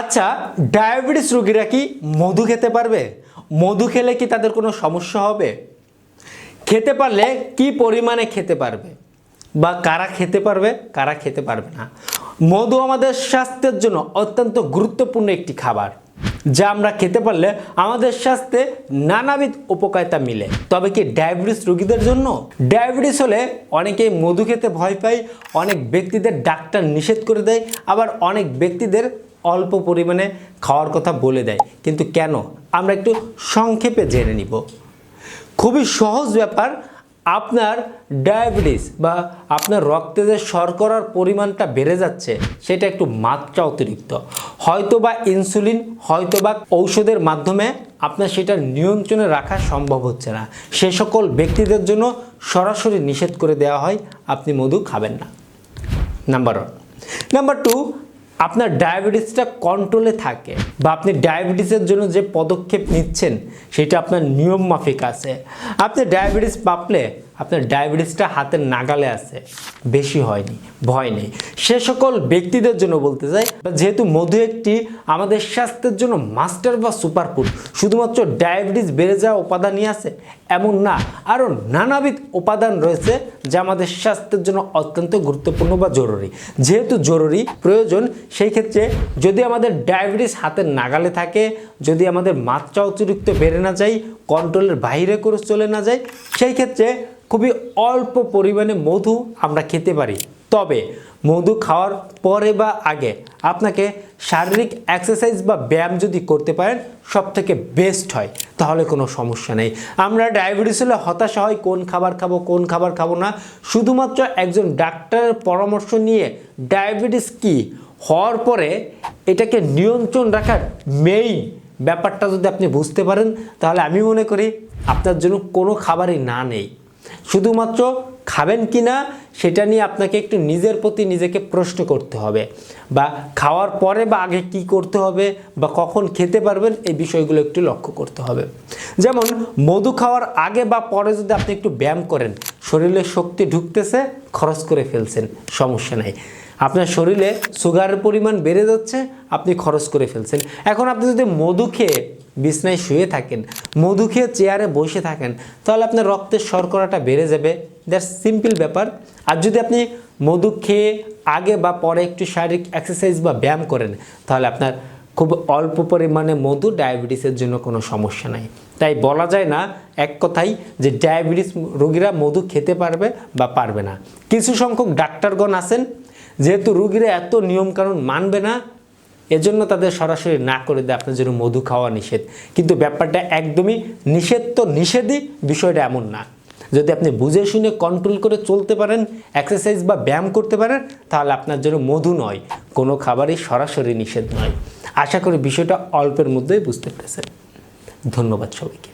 আচ্ছা ডায়াবেটিস রোগীরা কি মধু খেতে পারবে? মধু খেলে কি তাদের কোনো সমস্যা হবে? খেতে পারলে কি পরিমাণে খেতে পারবে? বা কারা খেতে পারবে? কারা খেতে পারবে না? মধু আমাদের স্বাস্থ্যের জন্য অত্যন্ত গুরুত্বপূর্ণ একটি খাবার, যা আমরা খেতে পারলে আমাদের স্বাস্থ্যে নানাবিধ উপকারিতা মিলে। তবে কি ডায়াবেটিস রোগীদের জন্য? ডায়াবেটিস হলে অনেকেই মধু খেতে ভয় পায়, অনেক ব্যক্তিদের ডাক্তার নিষেধ করে দেয়, আবার অনেক ব্যক্তিদের অল্প পরিমাণে খাওয়ার কথা বলে দেয়। কিন্তু কেন? আমরা একটু সংক্ষেপে জেনে নিব। খুবই সহজ ব্যাপার, আপনার ডায়াবেটিস বা আপনার রক্তে যে শর্করার পরিমাণটা বেড়ে যাচ্ছে, সেটা একটু মাত্রা অতিরিক্ত। হয়তো বা ইনসুলিন হয়তো বা ঔষধের মাধ্যমে আপনার সেটা নিয়ন্ত্রণে রাখা সম্ভব হচ্ছে না। সে সকল ব্যক্তিদের জন্য সরাসরি নিষেধ করে দেওয়া হয়, আপনি মধু খাবেন না। Number one. নাম্বার টু আপনার ডায়াবেটিসটা কন্ট্রোলে থাকে বা আপনি ডায়াবেটিসের জন্য যে পদক্ষেপ নিচ্ছেন, সেটা আপনার নিয়ম মাফিক আছে। আপনি ডায়াবেটিস পাপলে আপনার ডায়াবেটিসটা হাতের নাগালে আছে, বেশি হয়নি, ভয় নেই। সে সকল ব্যক্তিদের জন্য বলতে চাই, যেহেতু মধু একটি আমাদের স্বাস্থ্যের জন্য মাস্টার বা সুপারফুড শুধুমাত্র ডায়াবেটিস বেড়ে যাওয়া উপাদানই আছে, এমন না, আরও নানাবিধ উপাদান রয়েছে যা আমাদের স্বাস্থ্যের জন্য অত্যন্ত গুরুত্বপূর্ণ বা জরুরি। যেহেতু জরুরি, প্রয়োজন, সেই ক্ষেত্রে যদি আমাদের ডায়াবেটিস হাতের নাগালে থাকে, যদি আমাদের মাত্রা অতিরিক্ত বেড়ে না যায় কন্ট্রোলের বাইরে করে চলে না যায়, সেই ক্ষেত্রে খুবই অল্প পরিমাণে মধু আমরা খেতে পারি। তবে মধু খাওয়ার পরে বা আগে আপনাকে শারীরিক এক্সারসাইজ বা ব্যায়াম যদি করতে পারেন সব থেকে বেস্ট হয়। তাহলে কোনো সমস্যা নেই। আমরা ডায়াবেটিস হলে হতাশা হয়, কোন খাবার খাব, কোন খাবার খাব না। শুধুমাত্র একজন ডাক্তারের পরামর্শ নিয়ে ডায়াবেটিস কি হওয়ার পরে এটাকে নিয়ন্ত্রণ রাখার মেইন ব্যাপারটা যদি আপনি বুঝতে পারেন, তাহলে আমি মনে করি আপনার জন্য কোনো খাবারই না নেই। শুধুমাত্র খাবেন কি না সেটা নিয়ে আপনাকে একটু নিজের প্রতি নিজেকে প্রশ্ন করতে হবে বা খাওয়ার পরে বা আগে কি করতে হবে বা কখন খেতে পারবেন এই বিষয়গুলো একটু লক্ষ্য করতে হবে। যেমন, মধু খাওয়ার আগে বা পরে যদি আপনি একটু ব্যায়াম করেন, শরীরে শক্তি ঢুকতেছে, খরচ করে ফেলছেন, সমস্যা নাই। আপনার শরীরে সুগারের পরিমাণ বেড়ে যাচ্ছে, আপনি খরচ করে ফেলছেন। এখন আপনি যদি মধু খেয়ে বিছনায় শুয়ে থাকেন, মধু খেয়ে চেয়ারে বসে থাকেন, তাহলে আপনার রক্তের শর্করাটা বেড়ে যাবে। দ্যাটস সিম্পল ব্যাপার। আর যদি আপনি মধু খেয়ে আগে বা পরে একটু শারীরিক এক্সারসাইজ বা ব্যায়াম করেন, তাহলে আপনার খুব অল্প পরিমাণে মধু ডায়াবেটিসের জন্য কোনো সমস্যা নাই। তাই বলা যায় না এক কথাই যে ডায়াবেটিস রোগীরা মধু খেতে পারবে বা পারবে না। কিছু সংখ্যক ডাক্তারগণ আছেন যেহেতু রুগীরা এত নিয়মকানুন মানবে না, এজন্য তাদের সরাসরি না করে দেয় আপনার জন্য মধু খাওয়া নিষেধ। কিন্তু ব্যাপারটা একদমই নিষেধ তো নিষেধই, বিষয়টা এমন না। যদি আপনি বুঝে শুনে কন্ট্রোল করে চলতে পারেন এক্সারসাইজ বা ব্যায়াম করতে পারেন, তাহলে আপনার জন্য মধু নয়, কোনো খাবারই সরাসরি নিষেধ নয়। আশা করি বিষয়টা অল্পের মধ্যেই বুঝতে পেরেছেন। ধন্যবাদ সবাইকে।